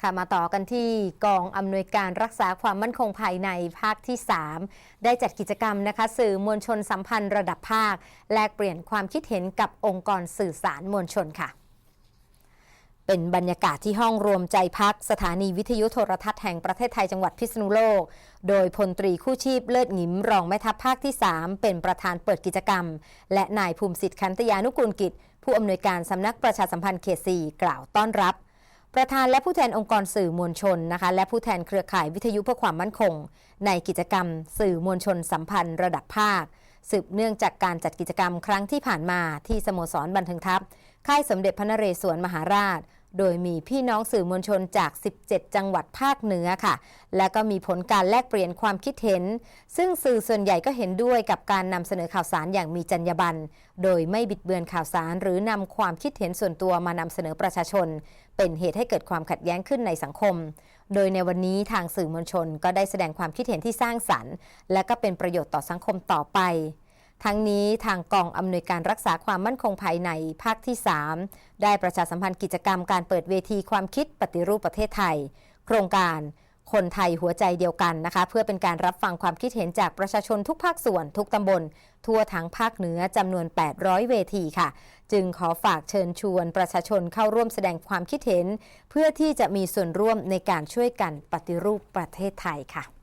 ค่ะมาต่อกันที่กองอำนวยการรักษาความมั่นคงภายในภาคที่ 3 ได้จัดกิจกรรมนะคะ สื่อมวลชนสัมพันธ์ระดับภาค แลกเปลี่ยนความคิดเห็นกับองค์กรสื่อสารมวลชนค่ะ เป็นบรรยากาศที่ห้องรวมใจพักสถานีวิทยุโทรทัศน์แห่งประเทศไทยจังหวัดพิษณุโลก โดยพลตรีคู่ชีพเลิศหงิมรองแม่ทัพภาคที่ 3 เป็นประธานเปิดกิจกรรม และนายภูมิสิทธิ์คันตยานุกูลกิจ ผู้อำนวยการสำนักประชาสัมพันธ์เขต4กล่าวต้อนรับ ประธานและผู้แทนองค์กรสื่อมวลชนนะคะและผู้แทนเครือข่ายวิทยุเพื่อความมั่นคง ในกิจกรรม สื่อมวลชนสัมพันธ์ระดับภาค สืบเนื่องจากการจัดกิจกรรมครั้งที่ผ่านมาที่สโมสรบันเทิงทัพ ค่ายสมเด็จพระนเรศวรมหาราช โดยมีพี่น้องสื่อมวลชนจาก 17 จังหวัดภาคเหนือค่ะ และก็มีผลการแลกเปลี่ยนความคิดเห็น ซึ่งสื่อส่วนใหญ่ก็เห็นด้วยกับการนำเสนอข่าวสารอย่างมีจรรยาบรรณ โดยไม่บิดเบือนข่าวสาร หรือนำความคิดเห็นส่วนตัวมานำเสนอประชาชน เป็นเหตุให้เกิดความขัดแย้งขึ้นในสังคม โดยในวันนี้ทางสื่อมวลชนก็ได้แสดงความคิดเห็นที่สร้างสรรค์ และก็เป็นประโยชน์ต่อสังคมต่อไป ทั้งนี้ทางกองอำนวยการรักษาความมั่นคงภายในภาคที่ 3 ได้ประชาสัมพันธ์กิจกรรมการเปิดเวทีความคิดปฏิรูปประเทศไทย โครงการคนไทยหัวใจเดียวกันนะคะ เพื่อเป็นการรับฟังความคิดเห็นจากประชาชนทุกภาคส่วนทุกตำบล ทั่วทั้งภาคเหนือจำนวน 800 เวทีค่ะ จึงขอฝากเชิญชวนประชาชนเข้าร่วมแสดงความคิดเห็น เพื่อที่จะมีส่วนร่วมในการช่วยกันปฏิรูปประเทศไทยค่ะ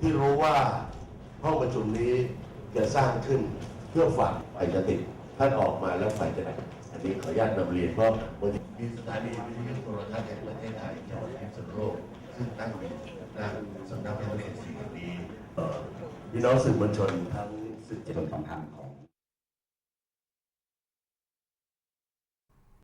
ที่รู้ว่าห้องประชุมนี้จะสร้างขึ้นเพื่อฝากฝ่ายจะติดท่านออกมาแล้วฝ่ายจะไหนอันนี้ขออนุญาตนำเรียนเพราะวันนี้มีสถานีวิทยุโทรทัศน์แห่งประเทศไทยจังหวัดพิษณุโลกซึ่งตั้งอยู่ณสำนักพระนเรศวรนี้เอ่อพี่น้องสื่อมวลชนทั้งจะ17เป็นของทางของ